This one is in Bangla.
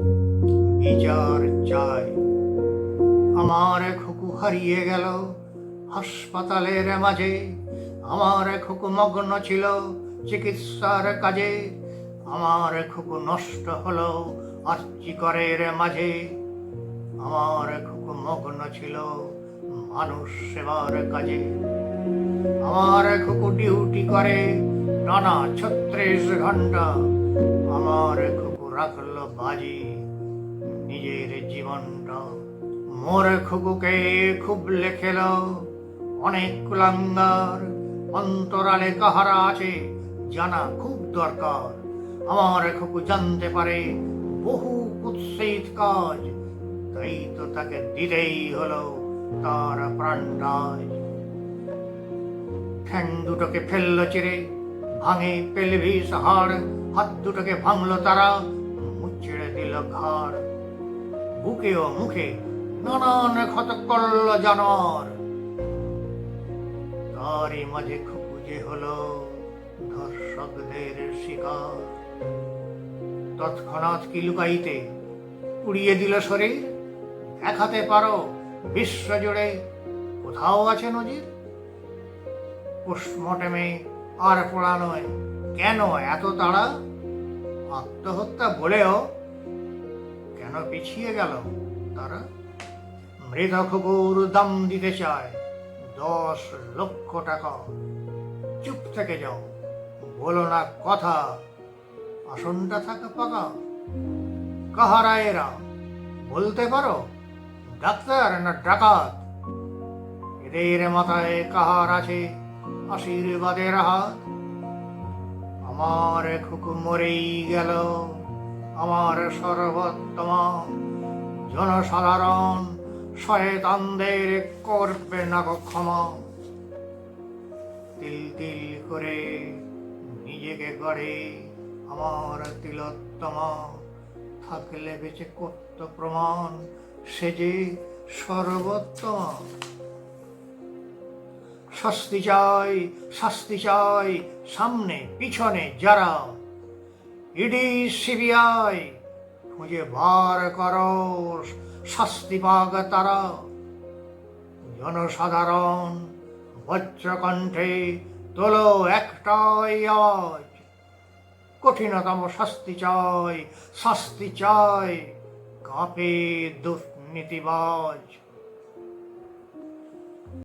বিচার চাই। আমার খুকু হারিয়ে গেল হাসপাতালের মাঝে। আমার খুকু মগ্ন ছিল চিকিৎসার কাজে। আমার খুকু নষ্ট হলো আর্চিকরের মাঝে। আমার খুকু মগ্ন ছিল মানুষ সেবার কাজে। আমার খুকু ডিউটি করে টানা ছত্রিশ ঘণ্টা আমার খুকু রাখল বাজি, নিজের জীবনটা। মোর খুকুকে খুব লেখেল অনেক কুলাঙ্গার অন্তরালে কাহারা আছে জানা খুব দরকার। আমার খুকু জানতে পারে বহু কুৎসিত কাজ, তাই তো তাকে দিতেই হলো তার প্রাণটাজ ঠ্যাং দুটোকে ফেলল চেরে, ভাঙে পেলভিস হাড়, হাত দুটোকে ভাঙলো তারা ঘাড় বুকে ও মুখে নানান ক্ষত করল জানোয়ার তারই মাঝে খুঁজে হলো ধর্ষকদের শিকার। তৎক্ষণাৎ কি লুকাইতে উড়িয়ে দিল শরীর? দেখাতে পারো বিশ্ব জুড়ে, কোথাও আছে নজির? পোস্টমর্টেমে আর পড়ানোয় কেন এত তাড়া? আত্মহত্যা বলেও কেন পিছিয়ে গেল, তারা মৃত খবর দাম দিতে চায়। দশ লক্ষ টাকা। চুপ থেকে যাও, বলো না কথা। আসনটা থাকা পাকা। কাহারা এরা? বলতে পারো? ডাক্তার না ডাকাত? এদের মাথায় কাহার আছে? আশীর্বাদের হাত? আমার খুকু মরেই গেল। আমার সর্বোত্তম জনসাধারণ, শয়তানদের করবে না গো ক্ষমা। তিল তিল করে নিজেকে গড়ে আমার তিলোত্তমা। থাকলে বেঁচে করত প্রমাণ, সে যে সর্বোত্তম। শাস্তি চাই শাস্তি চাই, সামনে, পিছনে যারা ইডি সিবিআই। খুঁজে বার করো, শাস্তি পাক তারা। জনসাধারণ বজ্রকণ্ঠে তোলো একটাই আওয়াজ। কঠিনতম শাস্তি চাই শাস্তি চাই, কাঁপে দুর্নীতিবাজ।